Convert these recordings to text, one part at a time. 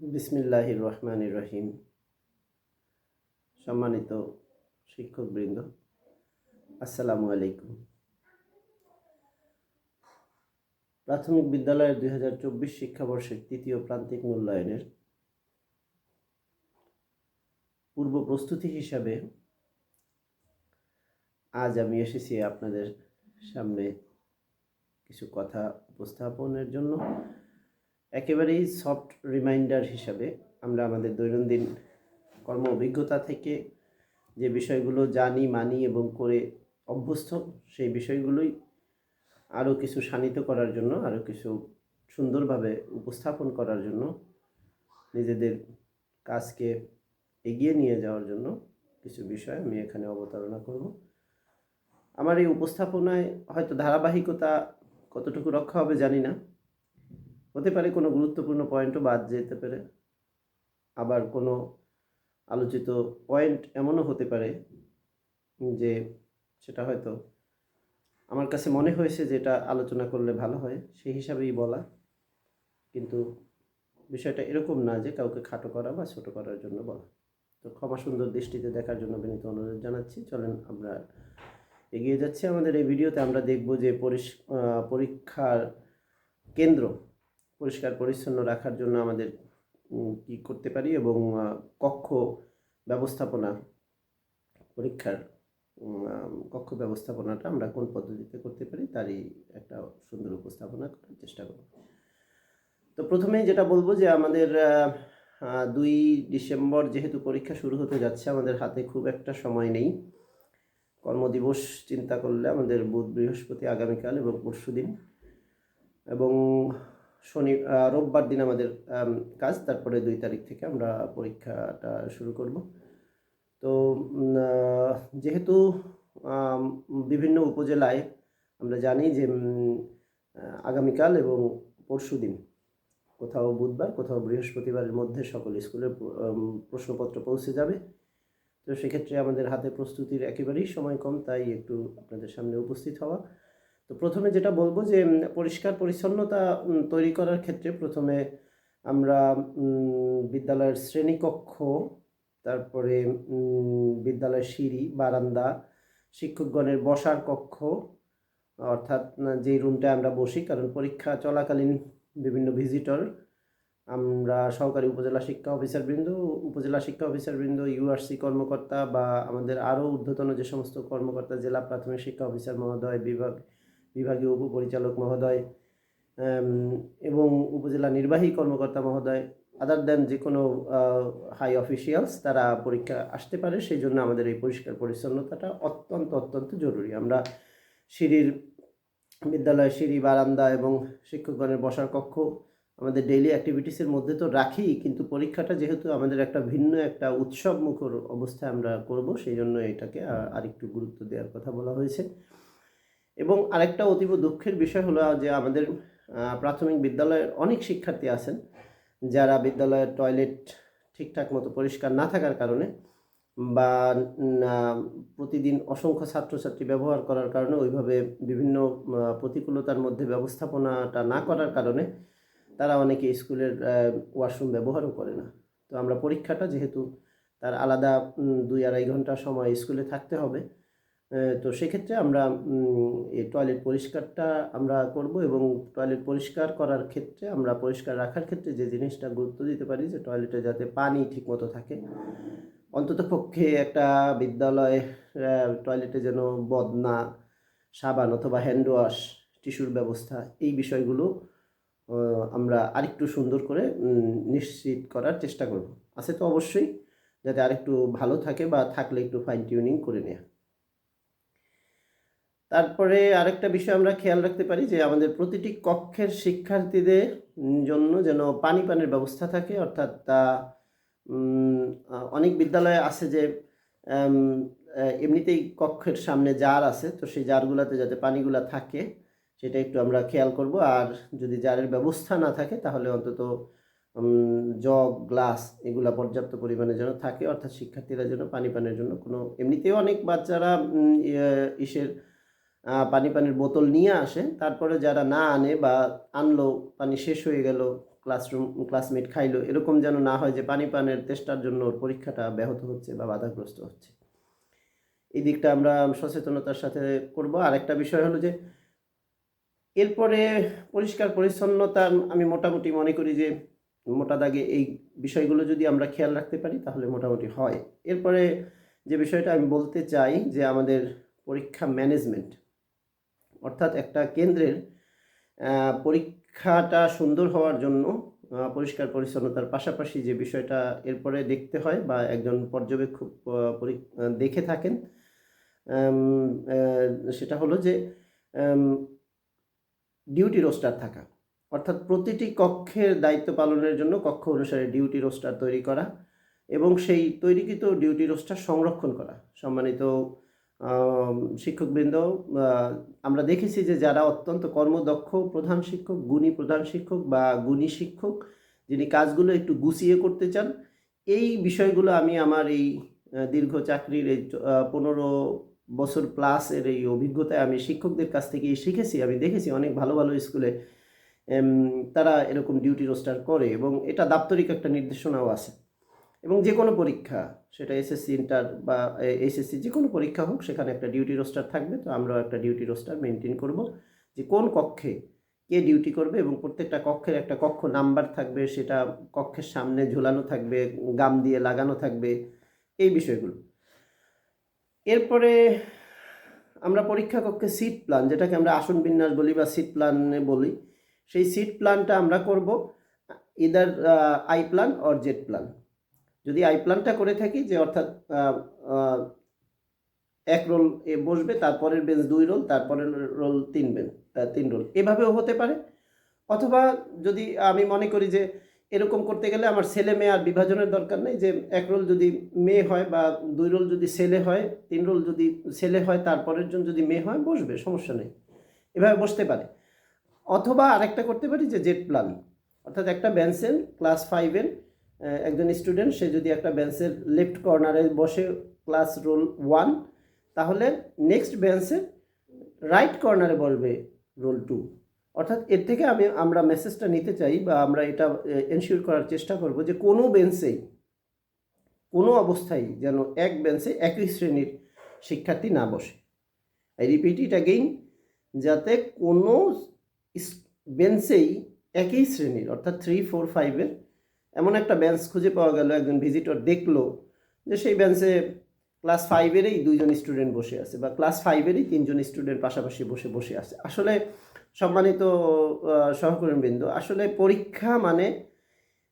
বিসমিল্লাহ রহমান রহিম। সম্মানিত শিক্ষকবৃন্দ, আসসালামু আলাইকুম। প্রাথমিক বিদ্যালয়ের দুই হাজার চব্বিশ শিক্ষাবর্ষের তৃতীয় প্রান্তিক মূল্যায়নের পূর্ব প্রস্তুতি হিসাবে আজ আমি এসেছি আপনাদের সামনে কিছু কথা উপস্থাপনের জন্য। একেবারেই সফট রিমাইন্ডার হিসাবে আমরা আমাদের দৈনন্দিন কর্ম অভিজ্ঞতা থেকে যে বিষয়গুলো জানি, মানি এবং করে অভ্যস্ত, সেই বিষয়গুলোই আরও কিছু শানিত করার জন্য, আরও কিছু সুন্দরভাবে উপস্থাপন করার জন্য, নিজেদের কাজকে এগিয়ে নিয়ে যাওয়ার জন্য কিছু বিষয় আমি এখানে অবতারণা করব। আমার এই উপস্থাপনায় হয়তো ধারাবাহিকতা কতটুকু রক্ষা হবে জানি না। হতে পারে কোনো গুরুত্বপূর্ণ পয়েন্টও বাদ যেতে পারে। আবার কোনো আলোচিত পয়েন্ট এমনও হতে পারে যে সেটা হয়তো আমার কাছে মনে হয়েছে যে এটা আলোচনা করলে ভালো হয়, সেই হিসাবেই বলা। কিন্তু বিষয়টা এরকম না যে কাউকে খাটো করা বা ছোট করার জন্য বলা। তো ক্ষমা সুন্দর দৃষ্টিতে দেখার জন্য বিনীত অনুরোধ জানাচ্ছি। চলেন আমরা এগিয়ে যাচ্ছি আমাদের এই ভিডিওতে। আমরা দেখব যে পরীক্ষার কেন্দ্র পরিষ্কার, পরিচ্ছন্ন রাখার জন্য আমাদের কি করতে পারি এবং কক্ষ ব্যবস্থাপনা পরীক্ষার কক্ষ ব্যবস্থাপনাটা আমরা কোন পদ্ধতিতে করতে পারি তারই একটা সুন্দর উপস্থাপনা করার চেষ্টা করব। তো প্রথমেই যেটা বলব যে আমাদের দুই ডিসেম্বর যেহেতু পরীক্ষা শুরু হতে যাচ্ছে, আমাদের হাতে খুব একটা সময় নেই। কর্মদিবস চিন্তা করলে আমাদের বুধ বৃহস্পতি আগামীকাল এবং পরশুদিন এবং শনি রোববার দিন আমাদের কাজ। তারপরে দুই তারিখ থেকে আমরা পরীক্ষাটা শুরু করব। তো যেহেতু বিভিন্ন উপজেলায় আমরা জানি যে আগামীকাল এবং পরশু দিন, কোথাও বুধবার, কোথাও বৃহস্পতিবারের মধ্যে সকল স্কুলের প্রশ্নপত্র পৌঁছে যাবে। তো সেক্ষেত্রে আমাদের হাতে প্রস্তুতির একেবারেই সময় কম, তাই একটু আপনাদের সামনে উপস্থিত হওয়া। তো প্রথমে যেটা বলব যে পরিষ্কার পরিচ্ছন্নতা তৈরি করার ক্ষেত্রে প্রথমে আমরা বিদ্যালয়ের শ্রেণীকক্ষ তারপরে বিদ্যালয়ের সিঁড়ি বারান্দা শিক্ষকগণের বসার কক্ষ অর্থাৎ উম, যেই রুমটায় আমরা বসি কারণ পরীক্ষা চলাকালীন বিভিন্ন ভিজিটর আমরা সহকারী উপজেলা শিক্ষা অফিসারবৃন্দ উপজেলা শিক্ষা অফিসারবৃন্দ ইউআরসি কর্মকর্তা বা আমাদের আরও ঊর্ধ্বতন যে সমস্ত কর্মকর্তা জেলা প্রাথমিক শিক্ষা অফিসার মহোদয় বিভাগ বিভাগীয় উপপরিচালক মহোদয় এবং উপজেলা নির্বাহী কর্মকর্তা মহোদয় আদার দেন যে কোনো হাই অফিসিয়ালস তারা পরীক্ষা আসতে পারে, সেই জন্য আমাদের এই পরিষ্কার পরিচ্ছন্নতাটা অত্যন্ত অত্যন্ত জরুরি। আমরা সিঁড়ির বিদ্যালয়ের সিঁড়ি, বারান্দা এবং শিক্ষকগণের বসার কক্ষ আমাদের ডেইলি অ্যাক্টিভিটিসের মধ্যে তো রাখি, কিন্তু পরীক্ষাটা যেহেতু আমাদের একটা ভিন্ন একটা উৎসব মুখর অবস্থায় আমরা করব, সেই জন্য এটাকে আরেকটু গুরুত্ব দেওয়ার কথা বলা হয়েছে। এবং আরেকটা অতীব দুঃখের বিষয় হলো যে আমাদের প্রাথমিক বিদ্যালয়ের অনেক শিক্ষার্থী আছেন যারা বিদ্যালয়ের টয়লেট ঠিকঠাক মতো পরিষ্কার না থাকার কারণে বা প্রতিদিন অসংখ্য ছাত্রছাত্রী ব্যবহার করার কারণে ওইভাবে বিভিন্ন প্রতিকূলতার মধ্যে ব্যবস্থাপনাটা না করার কারণে তারা অনেকে স্কুলের ওয়াশরুম ব্যবহারও করে না। তো আমরা পরীক্ষাটা যেহেতু তার আলাদা দুই আড়াই ঘণ্টা সময় স্কুলে থাকতে হবে তো সেক্ষেত্রে আমরা এই টয়লেট পরিষ্কারটা আমরা করব এবং টয়লেট পরিষ্কার করার ক্ষেত্রে আমরা পরিষ্কার রাখার ক্ষেত্রে যে জিনিসটা গুরুত্ব দিতে পারি যে টয়লেটে যাতে পানি ঠিকমতো থাকে। অন্তত পক্ষে একটা বিদ্যালয়ে টয়লেটে যেন বদনা, সাবান অথবা হ্যান্ড ওয়াশ টিস্যুর ব্যবস্থা এই বিষয়গুলো আমরা আরেকটু সুন্দর করে নিশ্চিত করার চেষ্টা করব। আছে তো অবশ্যই, যাতে আরেকটু ভালো থাকে বা থাকলে একটু ফাইন টিউনিং করে নেওয়া তারপরে আরেকটা বিষয় আমরা খেয়াল রাখতে পারি যে আমাদের প্রতিটি কক্ষের শিক্ষার্থীদের জন্য যেন পানি পানের ব্যবস্থা থাকে, অর্থাৎ তা অনেক বিদ্যালয়ে আছে যে এমনিতেই কক্ষের সামনে জার আছে, তো সেই জারগুলোতে যাতে পানিগুলো থাকে, সেটা একটু আমরা খেয়াল করব। আর যদি জারের ব্যবস্থা না থাকে, তাহলে অন্তত জগ, গ্লাস এগুলো পর্যাপ্ত পরিমাণে যেন থাকে, অর্থাৎ শিক্ষার্থীরা যেন পানি পানের জন্য কোনো, এমনিতেও অনেক বাচ্চারা ইয়ে- ইসের পানি পানির বোতল নিয়ে আসে। তারপরে যারা না আনে বা আনলো, পানি শেষ হয়ে গেল ক্লাসরুম ক্লাসমেট খাইলো, এরকম যেন না হয় যে পানি পানের চেষ্টার জন্য ওর পরীক্ষাটা ব্যাহত হচ্ছে বা বাধাগ্রস্ত হচ্ছে। এই দিকটা আমরা সচেতনতার সাথে করব। আর একটা বিষয় হলো যে, এরপরে পরিষ্কার পরিচ্ছন্নতা আমি মোটামুটি মনে করি যে, মোটা দাগে এই বিষয়গুলো যদি আমরা খেয়াল রাখতে পারি তাহলে মোটামুটি হয়। এরপরে যে বিষয়টা আমি বলতে চাই যে আমাদের পরীক্ষা ম্যানেজমেন্ট অর্থাৎ একটা কেন্দ্রের পরীক্ষাটা সুন্দর হওয়ার জন্য পরিষ্কার পরিচ্ছন্নতার পাশাপাশি যে বিষয়টা এরপরে দেখতে হয় বা একজন পর্যবেক্ষক দেখে থাকেন সেটা হলো যে ডিউটি রোস্টার থাকা। অর্থাৎ প্রতিটি কক্ষের দায়িত্ব পালনের জন্য কক্ষ অনুসারে ডিউটি রোস্টার তৈরি করা এবং সেই তৈরিকৃত ডিউটি রোস্টার সংরক্ষণ করা। সম্মানিত শিক্ষকবৃন্দ আমরা দেখেছি যে যারা অত্যন্ত কর্মদক্ষ, প্রধান শিক্ষক, গুণী প্রধান শিক্ষক বা গুণী শিক্ষক, যিনি কাজগুলো একটু গুছিয়ে করতে চান, এই বিষয়গুলো আমি আমার এই দীর্ঘ চাকরির এই পনেরো বছর প্লাসের এই অভিজ্ঞতায় আমি শিক্ষকদের কাছ থেকে শিখেছি, আমি দেখেছি অনেক ভালো ভালো স্কুলে তারা এরকম ডিউটি রোস্টার করে এবং এটা দাপ্তরিক একটা নির্দেশনাও আছে। এবং যে কোনো পরীক্ষা, সেটা এসএসসি ইন্টার বা এসএসসি যে কোনো পরীক্ষা হোক, সেখানে একটা ডিউটি রোস্টার থাকবে। তো আমরাও একটা ডিউটি রোস্টার মেনটেন করব যে কোন কক্ষে কে ডিউটি করবে এবং প্রত্যেকটা কক্ষের একটা কক্ষ নাম্বার থাকবে, সেটা কক্ষের সামনে ঝোলানো থাকবে, গাম দিয়ে লাগানো থাকবে, এই বিষয়গুলো। এরপরে আমরা পরীক্ষা কক্ষে সিট প্ল্যান যেটাকে আমরা আসন বিন্যাস বলি বা সিট প্ল্যানে বলি, সেই সিট প্ল্যানটা আমরা করব either I plan or Z plan যদি আই প্ল্যানটা করে থাকি যে অর্থাৎ এক রোল এ বসবে, তারপরের বেঞ্চ দুই রোল, তারপরের রোল তিন বেঞ্চ তিন রোল। এভাবেও হতে পারে। অথবা যদি আমি মনে করি যে এরকম করতে গেলে আমার ছেলে মেয়ে আর বিভাজনের দরকার নেই, যে এক রোল যদি মেয়ে হয় বা দুই রোল যদি ছেলে হয়, তিন রোল যদি ছেলে হয়, তারপরের জন যদি মেয়ে হয়, বসবে, সমস্যা নেই। এভাবে বসতে পারে। অথবা আরেকটা করতে পারি যে জেড প্ল্যান অর্থাৎ একটা বেঞ্চের ক্লাস ফাইভের একজন স্টুডেন্ট সে যদি একটা বেঞ্চের লেফট কর্নারে বসে ক্লাস রোল ওয়ান তাহলে নেক্সট বেঞ্চের রাইট কর্নারে বলবে রোল টু অর্থাৎ এর থেকে আমি, আমরা মেসেজটা নিতে চাই বা আমরা এটা এনশিওর করার চেষ্টা করব যে কোনো বেঞ্চেই কোনো অবস্থায় যেন এক বেঞ্চে একই শ্রেণির শিক্ষার্থী না বসে। আই রিপিট ইট অ্যাগেইন যাতে কোনো বেঞ্চেই একই শ্রেণির, অর্থাৎ থ্রি ফোর ফাইভের এমন একটা বেঞ্চ খুঁজে পাওয়া গেল, একজন ভিজিটর দেখল যে সেই বেঞ্চে ক্লাস ফাইভেরই দুইজন স্টুডেন্ট বসে আছে বা ক্লাস ফাইভেরই তিনজন স্টুডেন্ট পাশাপাশি বসে বসে আছে। আসলে সম্মানিত সহকর্মীবৃন্দ, আসলে পরীক্ষা মানে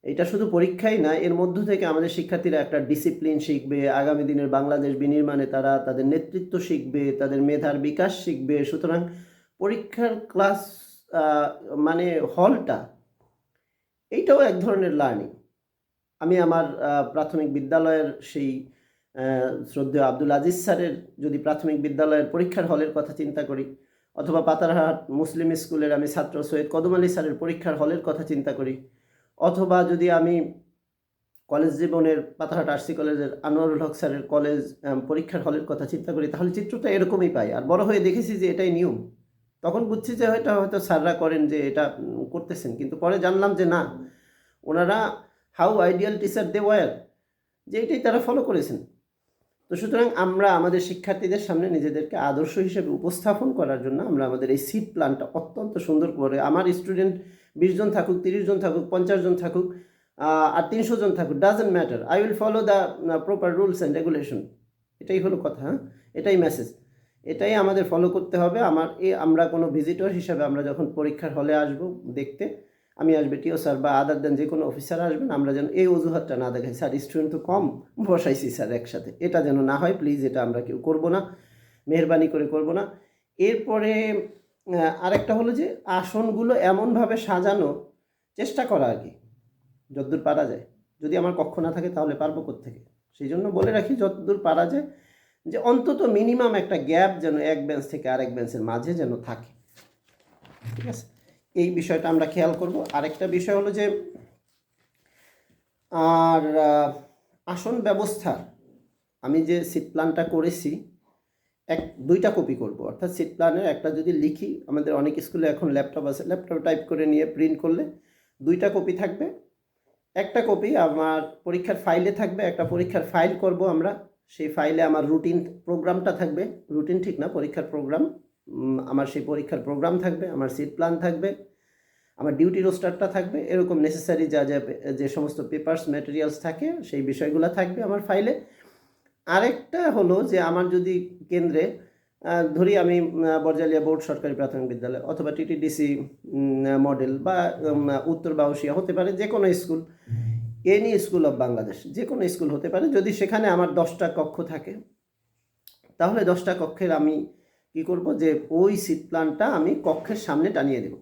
এটা শুধু পরীক্ষাই না, এর মধ্য থেকে আমাদের শিক্ষার্থীরা একটা ডিসিপ্লিন শিখবে, আগামী দিনের বাংলাদেশ বিনির্মাণে তারা তাদের নেতৃত্ব শিখবে, তাদের মেধার বিকাশ শিখবে। সুতরাং পরীক্ষার ক্লাস মানে হলটা এইটাও এক ধরনের লার্নিং আমি আমার প্রাথমিক বিদ্যালয়ের সেই শ্রদ্ধেয় আব্দুল আজিজ স্যারের যদি প্রাথমিক বিদ্যালয়ের পরীক্ষার হলের কথা চিন্তা করি, অথবা পাতারহাট মুসলিম স্কুলের আমি ছাত্র সৈয়দ কদম আলী স্যারের পরীক্ষার হলের কথা চিন্তা করি, অথবা যদি আমি কলেজ জীবনের পাতারহাট আরসি কলেজের আনোয়ারুল হক স্যারের কলেজ পরীক্ষার হলের কথা চিন্তা করি, তাহলে চিত্রটা এরকমই পাই। আর বড় হয়ে দেখেছি যে এটাই নিয়ম। তখন বুঝছি যে হয়তো হয়তো স্যাররা করেন যে এটা করতেছেন। কিন্তু পরে জানলাম যে না, ওনারা how ideal teacher they were যে এটাই তারা ফলো করেছেন। তো সুতরাং আমরা আমাদের শিক্ষার্থীদের সামনে নিজেদেরকে আদর্শ হিসেবে উপস্থাপন করার জন্য আমরা আমাদের এই সিট প্ল্যানটা অত্যন্ত সুন্দর করে, আমার স্টুডেন্ট বিশ জন থাকুক, তিরিশ জন থাকুক, পঞ্চাশ জন থাকুক আর তিনশো জন থাকুক doesn't matter I will follow the proper rules and regulation এটাই হলো কথা হ্যাঁ? এটাই মেসেজ এটাই আমাদের ফলো করতে হবে। আমার এ, আমরা কোনো ভিজিটর হিসাবে আমরা যখন পরীক্ষার হলে আসব দেখতে, আমি আসবে টিও স্যার বা আদার দেন যে কোনো অফিসার আসবেন, আমরা যেন এই অজুহাতটা না দেখাই। স্যার স্টুডেন্ট তো কম, বসাইছি স্যার একসাথে। এটা যেন না হয় প্লিজ এটা আমরা কেউ করব না, মেহরবানি করে করব না। এরপরে আরেকটা হলো যে আসনগুলো এমনভাবে সাজানো, চেষ্টা করা আর কি যতদূর পারা যায়। যদি আমার কক্ষ না থাকে তাহলে পারব থেকে সেই জন্য বলে রাখি, যতদূর পারা যায় যে অন্তত মিনিমাম একটা গ্যাপ যেন এক বেঞ্চ থেকে আরেক বেঞ্চের মাঝে যেন থাকে। ঠিক আছে? এই বিষয়টা আমরা খেয়াল করব। আরেকটা বিষয় হলো যে, আর আসন ব্যবস্থা, আমি যে সিট প্ল্যানটা করেছি, এক, দুইটা কপি করব। অর্থাৎ সিট প্ল্যানের একটা যদি লিখি, আমাদের অনেক স্কুলে এখন ল্যাপটপ আছে ল্যাপটপ টাইপ করে নিয়ে প্রিন্ট করলে দুইটা কপি থাকবে। একটা কপি আমার পরীক্ষার ফাইলে থাকবে, একটা পরীক্ষার ফাইল করব আমরা। সেই ফাইলে আমার রুটিন প্রোগ্রামটা থাকবে। রুটিন ঠিক না, পরীক্ষার প্রোগ্রাম আমার সেই পরীক্ষার প্রোগ্রাম থাকবে, আমার সিট প্ল্যান থাকবে, আমার ডিউটি রোস্টারটা থাকবে, এরকম নেসেসারি যা যা, যে সমস্ত পেপার্স ম্যাটেরিয়ালস থাকে, সেই বিষয়গুলো থাকবে আমার ফাইলে আরেকটা হলো যে আমার যদি কেন্দ্রে ধরি আমি বরজালিয়া বোর্ড সরকারি প্রাথমিক বিদ্যালয় অথবা টিটিডিসি মডেল বা উত্তর বাউসিয়া হতে পারে যে কোনো school any school of Bangladesh যে কোনো স্কুল হতে পারে, যদি সেখানে আমার দশটা কক্ষ থাকে, তাহলে দশটা কক্ষের আমি কি করব যে ওই সিট প্ল্যানটা আমি কক্ষের সামনে টানিয়ে দেব।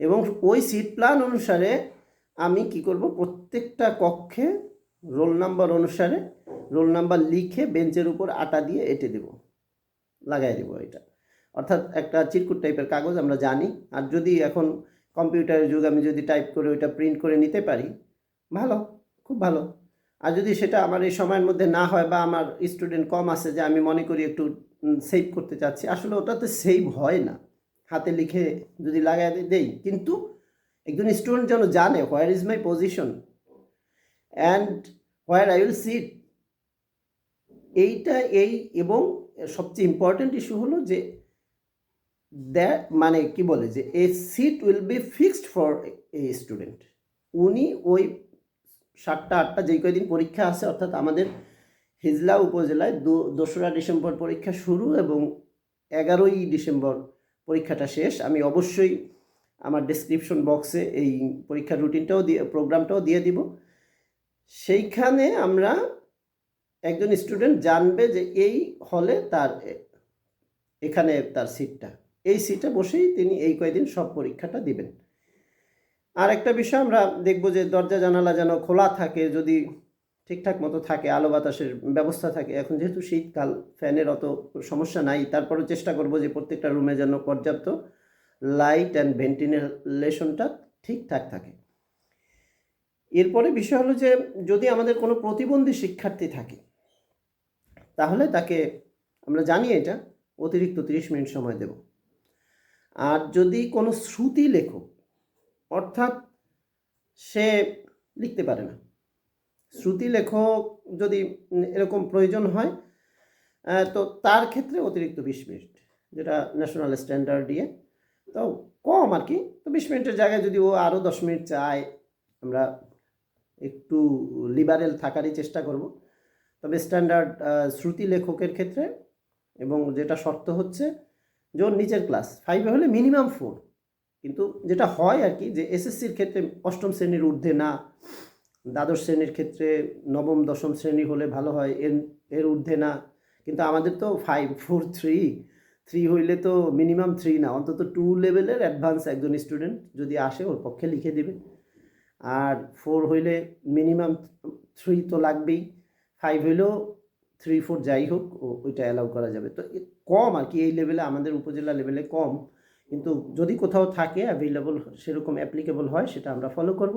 এবং ওই সিট প্ল্যান অনুসারে আমি কি করব, প্রত্যেকটা কক্ষে রোল নাম্বার অনুসারে রোল নাম্বার লিখে বেঞ্চের উপর আটা দিয়ে এঁটে দেব, লাগাই দেবো এটা। অর্থাৎ একটা চিরকুট টাইপের কাগজ আমরা জানি, আর যদি এখন কম্পিউটারের যুগ, আমি যদি টাইপ করে ওইটা প্রিন্ট করে নিতে পারি ভালো, খুব ভালো। আর যদি সেটা আমার এই সময়ের মধ্যে না হয় বা আমার স্টুডেন্ট কম আছে যে আমি মনে করি একটু সেভ করতে চাচ্ছি, আসলে ওটাতে সেভ হয় না। হাতে লিখে যদি লাগাই দেই। কিন্তু একজন স্টুডেন্ট যেন জানে where is my position and where I will sit এইটা, এই এবং সবচেয়ে ইম্পর্ট্যান্ট ইস্যু হলো যে দ্যাট মানে কি বলে যে a seat will be fixed for a student উনি ওই সাতটা, আটটা যেই কয়দিন পরীক্ষা আছে, অর্থাৎ আমাদের হিজলা উপজেলায় দো- দোসরা ডিসেম্বর পরীক্ষা শুরু এবং এগারোই ডিসেম্বর পরীক্ষাটা শেষ। আমি অবশ্যই আমার ডেসক্রিপশন বক্সে এই পরীক্ষার রুটিনটাও দিয়ে প্রোগ্রামটাও দিয়ে দিব। সেইখানে আমরা একজন স্টুডেন্ট জানবে যে এই হলে তার, এখানে তার সিটটা এই সিটে বসেই তিনি এই কয়দিন সব পরীক্ষাটা দিবেন। আর একটা বিষয় আমরা দেখব যে দরজা জানালা যেন খোলা থাকে, যদি ঠিকঠাক মতো থাকে, আলো বাতাসের ব্যবস্থা থাকে। এখন যেহেতু শীতকাল, ফ্যানের অত সমস্যা নাই, তারপরেও চেষ্টা করব যে প্রত্যেকটা রুমে যেন পর্যাপ্ত লাইট অ্যান্ড ভেন্টিলেশনটা ঠিকঠাক থাকে। এরপরে বিষয় হলো যে, যদি আমাদের কোনো প্রতিবন্ধী শিক্ষার্থী থাকে, তাহলে তাকে আমরা জানি এটা অতিরিক্ত তিরিশ মিনিট সময় দেব। আর যদি কোনো শ্রুতি লেখক অর্থাৎ সে লিখতে পারে না। শ্রুতি লেখক যদি এরকম প্রয়োজন হয় তো তার ক্ষেত্রে অতিরিক্ত বিশ মিনিট, যেটা ন্যাশনাল স্ট্যান্ডার্ড দিয়ে। তো কম আর কি, তো বিশ মিনিটের জায়গায় যদি ও আরও দশ মিনিট চায়, আমরা একটু লিবারেল থাকারই চেষ্টা করব। তবে স্ট্যান্ডার্ড শ্রুতি লেখকের ক্ষেত্রে এবং যেটা শর্ত হচ্ছে যে ওর নিচের ক্লাস ফাইভে হলে মিনিমাম ফোর কিন্তু যেটা হয় আর কি যে এসএসসির ক্ষেত্রে অষ্টম শ্রেণির ঊর্ধ্বে না, দ্বাদশ শ্রেণির ক্ষেত্রে নবম, দশম শ্রেণি হলে ভালো হয়, এর এর ঊর্ধ্বে না। কিন্তু আমাদের তো ফাইভ ফোর থ্রি থ্রি হইলে তো মিনিমাম থ্রি না, অন্তত টু লেভেলের অ্যাডভান্স একজন স্টুডেন্ট যদি আসে, ওর পক্ষে লিখে দেবে। আর ফোর হইলে মিনিমাম থ্রি তো লাগবেই ফাইভ হইলেও থ্রি ফোর যাই হোক ওইটা অ্যালাউ করা যাবে। তো কম আর কি, এই লেভেলে আমাদের উপজেলা লেভেলে কম। কিন্তু যদি কোথাও থাকে অ্যাভেলেবল সেরকম অ্যাপ্লিকেবল হয়, সেটা আমরা ফলো করব।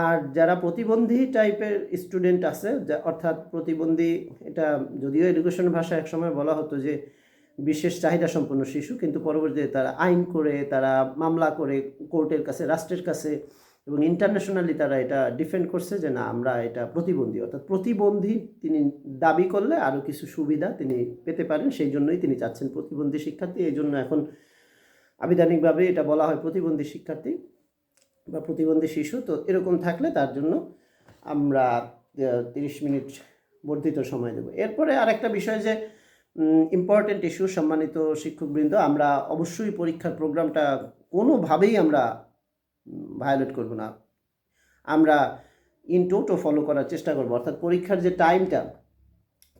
আর যারা প্রতিবন্ধী টাইপের স্টুডেন্ট আছে অর্থাৎ প্রতিবন্ধী, এটা যদিও এডুকেশন ভাষায় একসময় বলা হতো যে, বিশেষ চাহিদা সম্পন্ন শিশু, কিন্তু পরবর্তীতে তারা আইন করে, তারা মামলা করে, কোর্টের কাছে, রাষ্ট্রের কাছে, এবং ইন্টারন্যাশনালি তারা এটা ডিফেন্ড করছে যে, না, আমরা এটা প্রতিবন্ধী। অর্থাৎ প্রতিবন্ধী তিনি দাবি করলে আরও কিছু সুবিধা তিনি পেতে পারেন, সেই জন্যই তিনি চাচ্ছেন প্রতিবন্ধী শিক্ষার্থী। এই জন্য এখন আবিধানিকভাবে এটা বলা হয় প্রতিবন্ধী শিক্ষার্থী বা প্রতিবন্ধী শিশু। তো এরকম থাকলে তার জন্য আমরা তিরিশ মিনিট বর্ধিত সময় দেব। এরপরে আরেকটা বিষয় যে ইম্পর্টেন্ট ইস্যু সম্মানিত শিক্ষকবৃন্দ, আমরা অবশ্যই পরীক্ষার প্রোগ্রামটা কোনোভাবেই আমরা ভায়োলেট করব না। আমরা ইন টোটো ফলো করার চেষ্টা করব। অর্থাৎ পরীক্ষার যে টাইমটা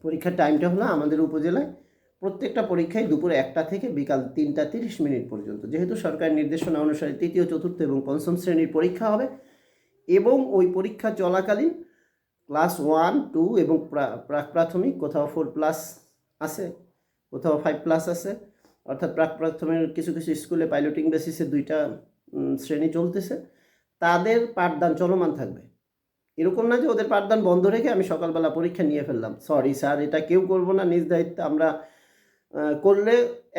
পরীক্ষার টাইমটা হলো আমাদের উপজেলায় প্রত্যেকটা পরীক্ষায় দুপুরে একটা থেকে বিকাল তিনটা তিরিশ মিনিট পর্যন্ত। যেহেতু সরকারের নির্দেশনা অনুসারে তৃতীয়, চতুর্থ এবং পঞ্চম শ্রেণির পরীক্ষা হবে এবং ওই পরীক্ষা চলাকালীন ক্লাস ওয়ান, টু এবং প্রা- প্রাক প্রাথমিক, কোথাও ফোর প্লাস আছে, কোথাও ফাইভ প্লাস আছে, অর্থাৎ প্রাক প্রাথমিক কিছু কিছু স্কুলে পাইলটিং বেসিসে দুইটা শ্রেণি চলতেছে, তাদের পাঠদান চলমান থাকবে। এরকম না যে ওদের পাঠদান বন্ধ রেখে আমি সকালবেলা পরীক্ষা নিয়ে ফেললাম। সরি স্যার, এটা কেউ করব না, নিজ দায়িত্বে আমরা করলে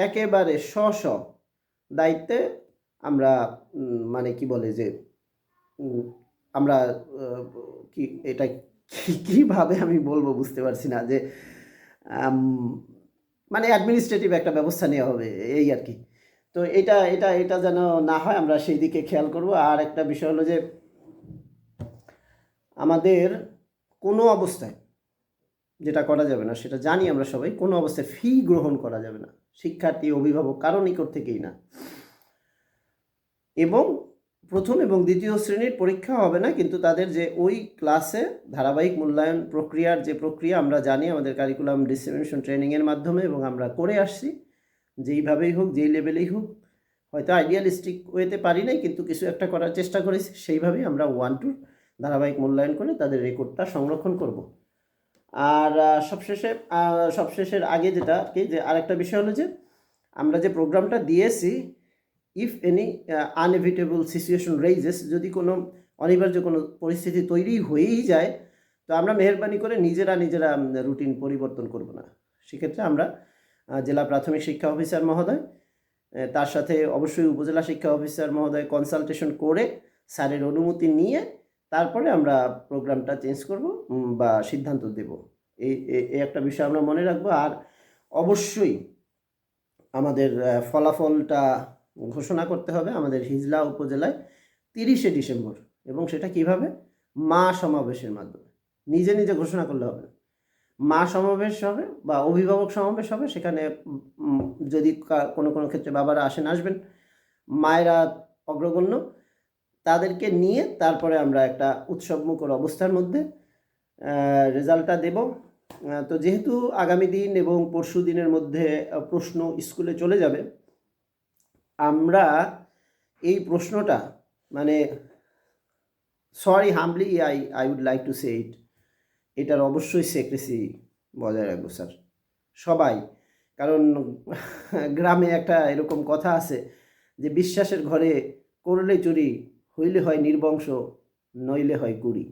একেবারে স্ব স্ব দায়িত্বে আমরা মানে কি বলে যে আমরা কি, এটা কীভাবে আমি বলব বুঝতে পারছি না যে মানে অ্যাডমিনিস্ট্রেটিভ একটা ব্যবস্থা নেওয়া হবে, এই আর কি। তো এটা এটা এটা যেন না হয় আমরা সেই দিকে খেয়াল করব। আর একটা বিষয় হলো যে, আমাদের কোনো অবস্থায় যেটা করা যাবে না, সেটা জানি আমরা সবাই, কোনো অবস্থায় ফি গ্রহণ করা যাবে না। শিক্ষার্থী, অভিভাবক কারও নিকট থেকেই না। এবং প্রথম এবং দ্বিতীয় শ্রেণির পরীক্ষা হবে না, কিন্তু তাদের যে ওই ক্লাসে ধারাবাহিক মূল্যায়ন প্রক্রিয়ার যে প্রক্রিয়া, আমরা জানি আমাদের কারিকুলাম ডিসট্রিবিউশন ট্রেনিংয়ের মাধ্যমে এবং আমরা করে আসছি। যেইভাবেই হোক, যেই লেভেলেই হোক, হয়তো আইডিয়ালিস্টিক ওয়েতে পারি নাই, কিন্তু কিছু একটা করার চেষ্টা করেছি। সেইভাবেই আমরা ওয়ান টুর ধারাবাহিক মূল্যায়ন করে তাদের রেকর্ডটা সংরক্ষণ করব। আর সবশেষে সবশেষের আগে যেটা কি, যে আরেকটা বিষয় হলো যে আমরা যে প্রোগ্রামটা দিয়েছি if any inevitable situation raises যদি কোনো অনিবার্য কোনো পরিস্থিতি তৈরি হয়েই যায়, তো আমরা মেহরবানি করে নিজেরা নিজেরা রুটিন পরিবর্তন করব না। সেক্ষেত্রে আমরা জেলা প্রাথমিক শিক্ষা অফিসার মহোদয় তার সাথে অবশ্যই উপজেলা শিক্ষা অফিসার মহোদয় কনসালটেশন করে স্যারের অনুমতি নিয়ে তারপরে আমরা প্রোগ্রামটা চেঞ্জ করব বা সিদ্ধান্ত দেব। এই এই- একটা বিষয় আমরা মনে রাখব। আর অবশ্যই আমাদের ফলাফলটা ঘোষণা করতে হবে আমাদের হিজলা উপজেলায় তিরিশে ডিসেম্বর। এবং সেটা কীভাবে? মা সমাবেশের মাধ্যমে। নিজে নিজে ঘোষণা করলে হবে। মা সমাবেশ হবে বা অভিভাবক সমাবেশ হবে, সেখানে যদি কোনো কোনো ক্ষেত্রে বাবারা আসেন, আসবেন। মায়েরা অগ্রগণ্য। তাদেরকে নিয়ে তারপরে আমরা একটা উৎসবমুখর অবস্থার মধ্যে রেজাল্টটা দেব। তো যেহেতু আগামী দিন এবং পরশু দিনের মধ্যে প্রশ্ন স্কুলে চলে যাবে, আমরা এই প্রশ্নটা মানে sorry humbly I I would like to say it এটার অবশ্যই সেক্রেসি বজায় রাখব স্যার সবাই, কারণ গ্রামে একটা এরকম কথা আছে যে, বিশ্বাসের ঘরে করলে চুরি হইলে হয় নির্বংশ, নইলে হয় কুড়ি।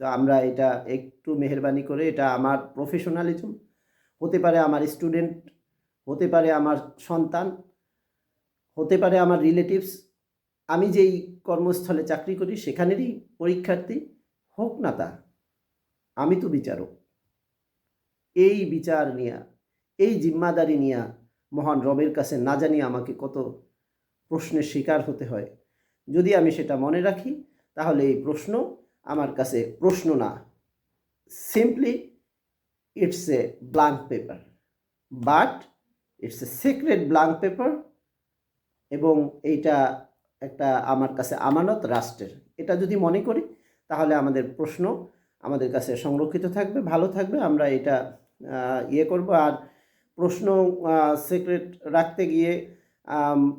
তো আমরা এটা একটু মেহরবানি করে এটা আমার প্রফেশনালিজম হতে পারে আমার স্টুডেন্ট হতে পারে আমার সন্তান, হতে পারে আমার রিলেটিভস আমি যেই কর্মস্থলে চাকরি করি সেখানেরই পরীক্ষার্থী হোক না তা, আমি তো বিচারক। এই বিচার নিয়া, এই জিম্মাদারি নিয়া মহান রবের কাছে না জানি আমাকে কত প্রশ্নের শিকার হতে হয়। যদি আমি সেটা মনে রাখি, তাহলে এই প্রশ্ন আমার কাছে প্রশ্ন না। Simply it's a blank paper but it's a secret blank paper এবং এইটা একটা আমার কাছে আমানত রাষ্ট্রের। এটা যদি মনে করি, তাহলে আমাদের প্রশ্ন আমাদের কাছে সংরক্ষিত থাকবে, ভালো থাকবে। আমরা এটা ইয়ে করব। আর প্রশ্ন সিক্রেট রাখতে গিয়ে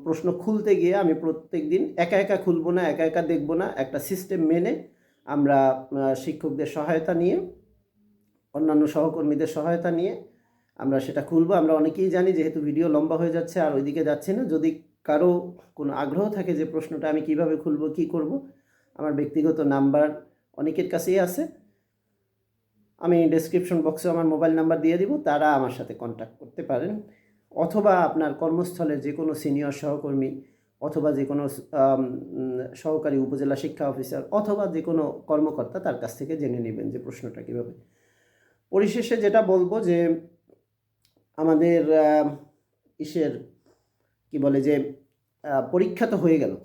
প্রশ্ন খুলতে গিয়ে আমি প্রত্যেক দিন একা একা খুলবো না, একা একা দেখব না, একটা সিস্টেম মেনে আমরা শিক্ষকদের সহায়তা নিয়ে, অন্যান্য সহকর্মীদের সহায়তা নিয়ে আমরা সেটা খুলবো। আমরা অনেকেই জানি যেহেতু ভিডিও লম্বা হয়ে যাচ্ছে আর ওইদিকে যাচ্ছে না, যদি কারও কোনো আগ্রহ থাকে যে প্রশ্নটা আমি কীভাবে খুলবো, কি করব, আমার ব্যক্তিগত নাম্বার অনেকের কাছেই আছে। আমি ডেসক্রিপশন বক্সে আমার মোবাইল নাম্বার দিয়ে দিব, তারা আমার সাথে কন্ট্যাক্ট করতে পারেন। অথবা আপনার কর্মস্থলে যে কোনো সিনিয়র সহকর্মী অথবা যে কোনো সহকারী উপজেলা শিক্ষা অফিসার অথবা যে কোনো কর্মকর্তা তার কাছ থেকে জেনে নেবেন যে প্রশ্নটা কীভাবে। পরিশেষে যেটা বলব যে আমাদের ইসের কি বলে যে পরীক্ষা তো হয়ে গেল,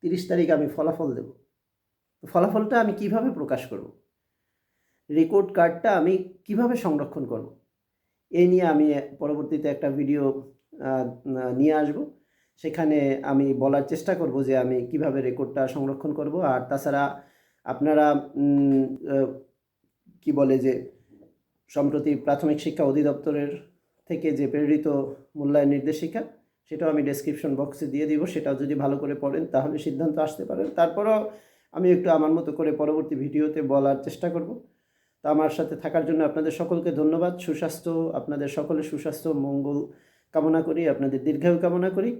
তিরিশ তারিখ আমি ফলাফল দেব। ফলাফলটা আমি কীভাবে প্রকাশ করব? রেকর্ড কার্ডটা আমি কীভাবে সংরক্ষণ করব? এই নিয়ে আমি পরবর্তীতে একটা ভিডিও নিয়ে আসব। সেখানে আমি বলার চেষ্টা করব যে আমি কীভাবে রেকর্ডটা সংরক্ষণ করব। আর তাছাড়া আপনারা কি বলে যে সম্প্রতি প্রাথমিক শিক্ষা অধিদপ্তরের থেকে যে প্রেরিত মূল্যায়ন নির্দেশিকা, সেটাও আমি ডেসক্রিপশন বক্সে দিয়ে দিব। সেটাও যদি ভালো করে পড়েন, তাহলে সিদ্ধান্ত আসতে পারেন। তারপরও আমি একটু আমার মতো করে পরবর্তী ভিডিওতে বলার চেষ্টা করব। তো আমার সাথে থাকার জন্য আপনাদের সকলকে ধন্যবাদ। সুস্বাস্থ্য, আপনাদের সকলের সুস্বাস্থ্য, মঙ্গল কামনা করি, আপনাদের দীর্ঘায়ু কামনা করি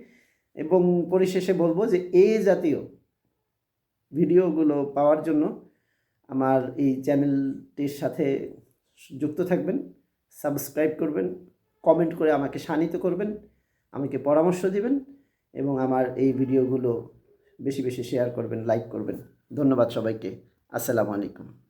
এবং পরিশেষে বলব যে এই জাতীয় ভিডিওগুলো পাওয়ার জন্য আমার এই চ্যানেলটির সাথে যুক্ত থাকবেন, সাবস্ক্রাইব করবেন, কমেন্ট করে আমাকে শানিত করবেন, আমাকে পরামর্শ দিবেন এবং আমার এই ভিডিওগুলো বেশি বেশি শেয়ার করবেন, লাইক করবেন। ধন্যবাদ সবাইকে। আসসালামু আলাইকুম।